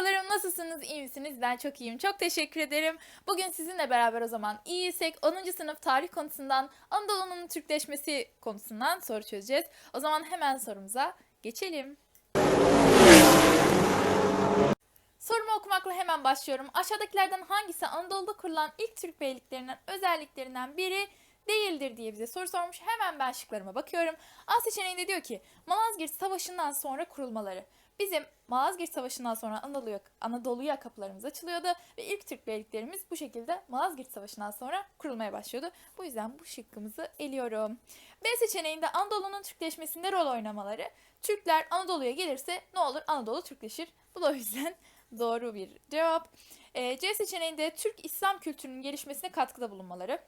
Nasılsınız? iyi misiniz? Ben çok iyiyim. Çok teşekkür ederim. Bugün sizinle beraber o zaman iyiysek 10. sınıf tarih konusundan Anadolu'nun Türkleşmesi konusundan soru çözeceğiz. O zaman hemen sorumuza geçelim. Sorumu okumakla hemen başlıyorum. Aşağıdakilerden hangisi Anadolu'da kurulan ilk Türk beyliklerinin özelliklerinden biri değildir diye bize soru sormuş. Hemen ben şıklarıma bakıyorum. A seçeneğinde diyor ki Malazgirt Savaşı'ndan sonra kurulmaları. Bizim Malazgirt Savaşı'ndan sonra Anadolu'ya, Anadolu'ya kapılarımız açılıyordu ve ilk Türk beyliklerimiz bu şekilde Malazgirt Savaşı'ndan sonra kurulmaya başlıyordu. Bu yüzden bu şıkkımızı eliyorum. B seçeneğinde Anadolu'nun Türkleşmesinde rol oynamaları. Türkler Anadolu'ya gelirse ne olur? Anadolu Türkleşir. Bu da o yüzden doğru bir cevap. Ee, C seçeneğinde Türk İslam kültürünün gelişmesine katkıda bulunmaları.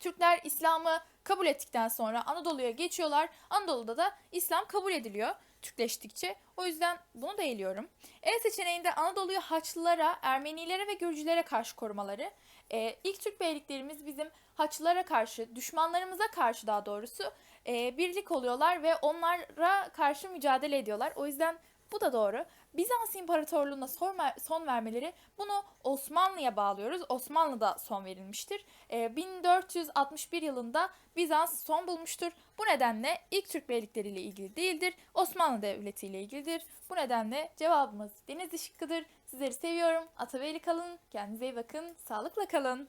Türkler İslam'ı kabul ettikten sonra Anadolu'ya geçiyorlar. Anadolu'da da İslam kabul ediliyor Türkleştikçe. O yüzden bunu da eliyorum. E seçeneğinde Anadolu'yu Haçlılara, Ermenilere ve Gürcülere karşı korumaları. Ee, ilk Türk beyliklerimiz bizim Haçlılara karşı, düşmanlarımıza karşı daha doğrusu e, birlik oluyorlar ve onlara karşı mücadele ediyorlar. O yüzden bu da doğru. Bizans İmparatorluğu'na son, ver- son vermeleri bunu Osmanlı'ya bağlıyoruz. Osmanlı'da son verilmiştir. Ee, 1461 yılında Bizans son bulmuştur. Bu nedenle ilk Türk beylikleriyle ilgili değildir. Osmanlı Devleti ile ilgilidir. Bu nedenle cevabımız Denizli şıkkıdır. Sizleri seviyorum. Atabeyli kalın. Kendinize iyi bakın. Sağlıkla kalın.